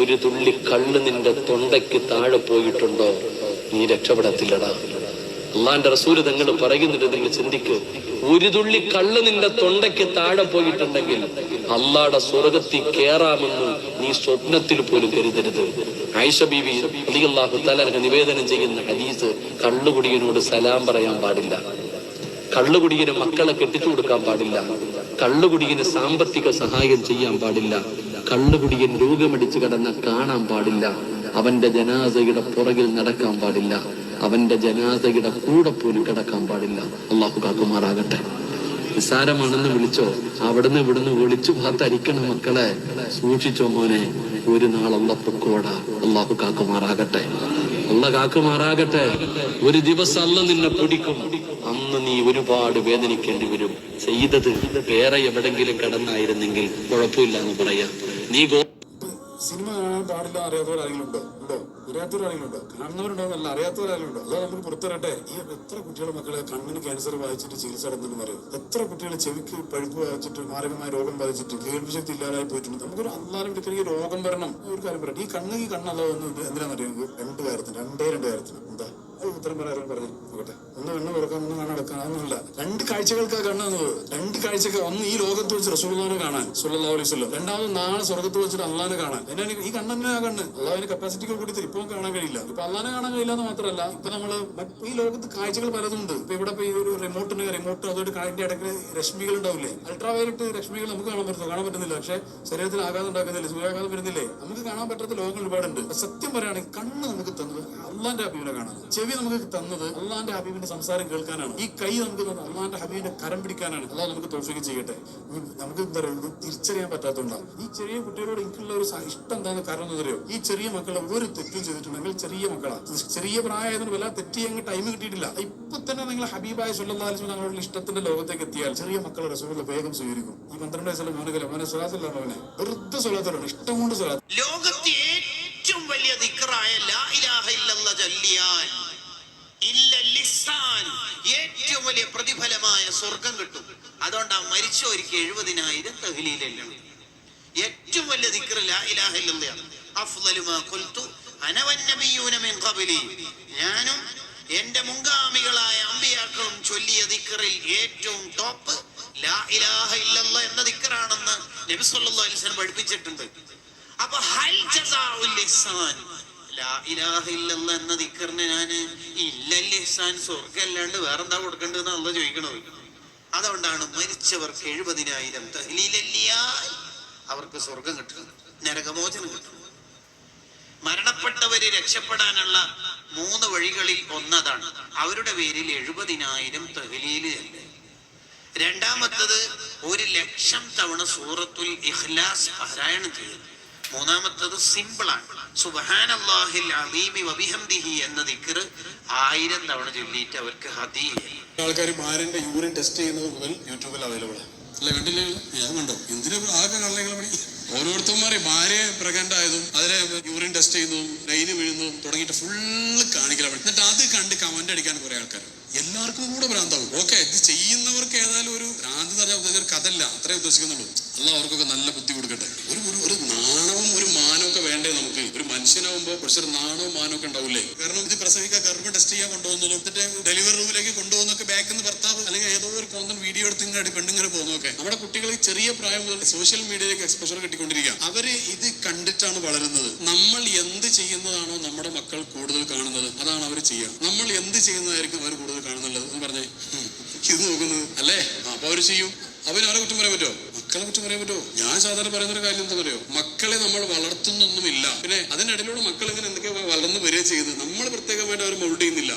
ഒരു തുള്ളി കണ്ണ് നിന്റെ തൊണ്ടയ്ക്ക് താഴെ പോയിട്ടുണ്ടോ? നീ രക്ഷപ്പെടത്തില്ലടാ. അള്ളാന്റെ റസൂൽ നിങ്ങൾ പറയുന്നുണ്ട് നിങ്ങൾ ചിന്തിക്ക്. ഒരു തുള്ളി കള്ള് നിന്റെ തൊണ്ടയ്ക്ക് താഴെ പോയിട്ടുണ്ടെങ്കിൽ അള്ളാടെ സ്വർഗത്തിൽ കേറാമെന്ന് നീ സ്വപ്നത്തിൽ പോലും കരുതരുത്. ആയിഷ ബീവി അലിഹു തലർക്ക് നിവേദനം ചെയ്യുന്ന ഹദീസ് കള്ളുകുടിയനോട് സലാം പറയാൻ പാടില്ല. കള്ളുകുടിയന് മക്കളെ കെട്ടിച്ചു കൊടുക്കാൻ പാടില്ല. കള്ളുകുടിയന് സാമ്പത്തിക സഹായം ചെയ്യാൻ പാടില്ല. കള്ളുകുടിയൻ രോഗമടിച്ചു കടന്ന കാണാൻ പാടില്ല. അവന്റെ ജനാസയുടെ പുറകിൽ നടക്കാൻ പാടില്ല. അവന്റെ ജനാസയുടെ കൂടെ പോലും കിടക്കാൻ പാടില്ല. അള്ളാഹു കാക്കുമാറാകട്ടെ. നിസ്സാരമാണെന്ന് വിളിച്ചോ? അവിടുന്ന് ഇവിടുന്ന് വിളിച്ചു ഭാത്തരിക്കണം മക്കളെ. സൂക്ഷിച്ചോ മോനെ? ഒരു നാൾ അള്ള പൊക്കോടാ. അള്ളാഹു കാക്കുമാറാകട്ടെ. അള്ള കാക്കുമാറാകട്ടെ. ഒരു ദിവസം അല്ല നിന്നെ പിടിക്കും. അന്ന് നീ ഒരുപാട് വേദനിക്കേണ്ടി വരും. ചെയ്തത് വേറെ എവിടെങ്കിലും കടന്നായിരുന്നെങ്കിൽ കുഴപ്പമില്ല എന്ന് പറയാം. നീ സിനിമ കാണാൻ പാടില്ല അറിയാത്തവരാരെങ്കിലും ഉണ്ടോ. ഉണ്ടോ അറിയാത്തവരാരെങ്കിലും ഉണ്ടോ കാണുന്നവരുണ്ടോന്നല്ല അറിയാത്തവരാരെങ്കിലും ഉണ്ടോ അതോ നമുക്ക് ഈ എത്ര കുട്ടികളെ മക്കളെ കണ്ണിന് ക്യാൻസർ ബാധിച്ചിട്ട് ചികിത്സ നടത്തുന്നു അറിയാം. എത്ര കുട്ടികളെ ചെവിക്ക് പഴുപ്പ് ബാധിച്ചിട്ട് മാരകമായ രോഗം ബാധിച്ചിട്ട് കേൾവിശക്തി ഇല്ലാതായി പോയിട്ടുണ്ട്. നമുക്കൊരു അന്നാലും ഈ രോഗം വരണം. ഒരു കാര്യം പറയാം ഈ കണ്ണ് ഈ കണ്ണല്ല എന്ന് എന്തിനാണെന്ന് നിങ്ങൾക്ക് രണ്ട് കാര്യത്തിന്. രണ്ടേ രണ്ട് കാര്യത്തിന്. എന്താ? ഉത്തരം പറയാറും പറഞ്ഞു നോക്കട്ടെ. ഒന്ന് കണ്ണ് തുറക്കാൻ ഒന്ന് കണ്ണെടുക്കാൻ അതൊന്നുമില്ല രണ്ട് കാഴ്ചകൾക്കാ കണ്ണുന്നത് രണ്ട് കാഴ്ചക്ക് ഒന്ന് ഈ ലോകത്ത് വെച്ച് റസൂലിനെ കാണാൻ സുല്ലാ അലൈഹി സ്വലം രണ്ടാമത് നാളെ സ്വർഗത്ത് വെച്ചിട്ട് അള്ളാനെ കാണാൻ. എന്നെ ഈ കണ്ണന്നെ ആ കണ്ണ്. അള്ളാഹിന്റെ കപ്പാസിറ്റിക്ക് കൂടി ഇപ്പൊ കാണാൻ കഴിയില്ല. ഇപ്പൊ അള്ളാനെ കാണാൻ കഴിയില്ല എന്ന് മാത്രമല്ല ഇപ്പൊ നമ്മൾ ഈ ലോകത്ത് കാഴ്ചകൾ പലതുണ്ട് ഇപ്പൊ ഇവിടെ ഈ ഒരു റിമോട്ടിന് റിമോട്ട് അതോട് കാണിന്റെ ഇടയ്ക്ക് രശ്മികൾ ഉണ്ടാവില്ലേ? അൾട്രാ വയലറ്റ് രശ്മികൾ നമുക്ക് കാണാൻ പറ്റുന്നു കാണാൻ പറ്റുന്നില്ല. പക്ഷെ ശരീരത്തിൽ ആഘാതം ഉണ്ടാക്കുന്നില്ല? സൂര്യാഘാതം വരുന്നില്ലേ? നമുക്ക് കാണാൻ പറ്റാത്ത ലോകങ്ങൾ ഒരുപാടുണ്ട്. സത്യം പറയുകയാണെങ്കിൽ കണ്ണ് നമുക്ക് തന്നത് അള്ളാന്റെ അഭിമുഖം കാണാൻ ചെവി നമുക്ക് തന്നത് അള്ളാന്റെ ഹബീബിന്റെ സംസാരം കേൾക്കാനാണ്. ഈ കൈ നമുക്ക് തന്നത് അള്ളാന്റെ ഹബീബിന്റെ കരം പിടിക്കാനാണ്. അള്ളാഹ് നമുക്ക് തോഫിക്ക് ചെയ്യട്ടെ. നമുക്ക് എന്താ പറയുക തിരിച്ചറിയാൻ പറ്റാത്തതുകൊണ്ടാണ് ഈ ചെറിയ കുട്ടികളോട് എനിക്കുള്ള ഒരു ഇഷ്ടം എന്താണെന്ന് കാരണം എന്നറിയോ ഈ ചെറിയ മക്കളെ ഒരു തെറ്റും ചെയ്തിട്ടുണ്ടെങ്കിൽ ചെറിയ മക്കളാണ് ചെറിയ പ്രായമായതിനും വല്ല തെറ്റി അങ്ങ് ടൈം കിട്ടിയിട്ടില്ല. ഇപ്പൊ തന്നെ നിങ്ങൾ ഹബീബായ സുല്ലാസ്ലം ഞങ്ങളുടെ ഇഷ്ടത്തിന്റെ ലോകത്തേക്ക് എത്തിയാൽ ചെറിയ മക്കളെ റസൂലുള്ള വേഗം സ്വീകരിക്കും. ഈ പന്ത്രണ്ട് വയസ്സുള്ള മോനകല മോനെ സ്വലാത്തല്ല മോനെ. വെറുതെ സ്വലാത്തലാണ് ഇഷ്ടം കൊണ്ട് സ്വലാത്ത് ലോകത്തെ ഏറ്റവും വലിയ ദിക്കറായ ലാ ഇലാഹ ഇല്ലെന്ന ചൊല്ലിയാൽ വലിയ പ്രതിഫലമായ സ്വർഗം കിട്ടും. അതുകൊണ്ടാ മരിച്ചവർക്ക് എഴുപതിനായിരം തഹ്ലീലെല്ലാം ഏറ്റവും വലിയ ദിക്കറില്ല ലാ ഇലാഹ ഇല്ലല്ലാഹ്. അഫ്ളലു മാ ഖുൽതു അന വന്നബിയൂന മിൻ ഖബ്ലി. ഞാനും എന്റെ മുൻഗാമികളായ അമ്പിയാക്കളും ചൊല്ലിയ ദിക്റിൽ ഏറ്റവും ടോപ്പ് ലാ ഇലാഹ ഇല്ലല്ലാഹ് എന്ന ദിക്കറാണെന്ന് നബി സല്ലല്ലാഹു അലൈഹി വസല്ലം പഠിപ്പിച്ചിട്ടുണ്ട്. അപ്പൊ ഹൽ ജസാഉൽ ഇഹ്സാൻ എന്ന ദിക്കറിന് ഞാൻ ഇല്ലൽ സ്വർഗല്ലാണ്ട് വേറെന്താ കൊടുക്കേണ്ടതെന്ന് അല്ല ചോദിക്കണത്. അതുകൊണ്ടാണ് മരിച്ചവർക്ക് എഴുപതിനായിരം തഹ്ലീലല്ലിയാൽ അവർക്ക് സ്വർഗം കിട്ടും നരകമോചനം കിട്ടും. മരണപ്പെട്ടവര് രക്ഷപ്പെടാനുള്ള മൂന്ന് വഴികളിൽ ഒന്നതാണ്. അവരുടെ പേരിൽ എഴുപതിനായിരം തഹ്ലീൽ രണ്ടാമത്തത് ഒരു ലക്ഷം തവണ സൂറത്തുൽ ഇഖ്ലാസ് പാരായണം ചെയ്യുന്നു. മൂന്നാമത്തത് സിമ്പിളാണ്. സുബ്ഹാനല്ലാഹിൽ അലീമി വബിഹംദിഹി എന്ന ദിക്ർ ആയിരം തവണ ചൊല്ലിയിട്ട് അവർക്ക് ഹദീയ ആൾക്കാർ ഭാര്യന്റെ യൂറിൻ ടെസ്റ്റ് ചെയ്യുന്നത് മുതൽ യൂട്യൂബിൽ അവൈലബിൾ ആണ്. അല്ല കണ്ടില്ല? ഞാൻ കണ്ടോ. എന്തിനാ ആകെ കള്ളങ്ങൾ പണി? ഓരോരുത്തന്മാരെ ഭാര്യ പ്രഗ്നന്റ് ആയതും അതിലെ യൂറിൻ ടെസ്റ്റ് ചെയ്യുന്നതും ലൈന് വീഴുന്നതും തുടങ്ങിയിട്ട് ഫുള്ള് കാണിക്കലാണ് എന്നിട്ട് അത് കണ്ട് കമന്റ് അടിക്കാൻ കുറെ ആൾക്കാർ എല്ലാവർക്കും കൂടെ ഭ്രാന്താവും. ഓക്കെ ഇത് ചെയ്യുന്നവർക്ക് ഏതായാലും ഒരു ഭ്രാന്ത് എന്ന് പറഞ്ഞാൽ ഒരു കഥല്ല അത്രേ ഉദ്ദേശിക്കുന്നുള്ളൂ. അല്ല അവർക്കൊക്കെ നല്ല ബുദ്ധി കൊടുക്കട്ടെ. ഒരു ഒരു ഒരു നാണവും ഒരു മാനവും ഒക്കെ വേണ്ടേ നമുക്ക്? ഒരു മനുഷ്യനാവുമ്പോൾ കുറച്ചൊരു നാണോ മാനോ ഒക്കെ ഉണ്ടാവില്ലേ കാരണം ഇത് പ്രസവിക്കാൻ ഗർഭം ടെസ്റ്റ് ചെയ്യാൻ കൊണ്ടുപോകുന്നതും എന്നിട്ട് ഡെലിവറി റൂമിലേക്ക് കൊണ്ടുപോകുന്നൊക്കെ ബാക്കിൽ നിന്ന് ഭർത്താവ് അല്ലെങ്കിൽ ഏതോ ഒരു കോന്തം വീഡിയോ എടുത്ത് ഇങ്ങനെ പെണ്ണിങ്ങനെ പോകുന്നൊക്കെ നമ്മുടെ കുട്ടികൾ ചെറിയ പ്രായം മുതൽ സോഷ്യൽ മീഡിയയിലേക്ക് എക്സ്പോഷർ കിട്ടിക്കൊണ്ടിരിക്കുക. അവർ ഇത് കണ്ടിട്ടാണ് വളരുന്നത്. നമ്മൾ എന്ത് ചെയ്യുന്നതാണോ നമ്മുടെ മക്കൾ കൂടുതൽ കാണുന്നത്. അതാണ് അവർ ചെയ്യുക. നമ്മൾ എന്ത് ചെയ്യുന്നതായിരിക്കും അവർ കൂടുതൽ കാണുന്നുള്ളത്? എന്ന് പറഞ്ഞേ ഇത് നോക്കുന്നത്. അല്ലേ? അപ്പൊ അവർ ചെയ്യും. അവന് അവരെ കുറ്റം പറയാൻ പറ്റുമോ മക്കളെ കുറിച്ച് പറയാൻ പറ്റുമോ? ഞാൻ സാധാരണ പറയുന്ന ഒരു കാര്യം എന്താ പറയുക മക്കളെ നമ്മൾ വളർത്തുന്നൊന്നുമില്ല. പിന്നെ അതിനിടയിലൂടെ മക്കൾ ഇങ്ങനെ എന്തൊക്കെ വളർന്നു വരിക ചെയ്ത് നമ്മൾ പ്രത്യേകമായിട്ട് അവർ മൗൾഡ് ചെയ്യുന്നില്ല.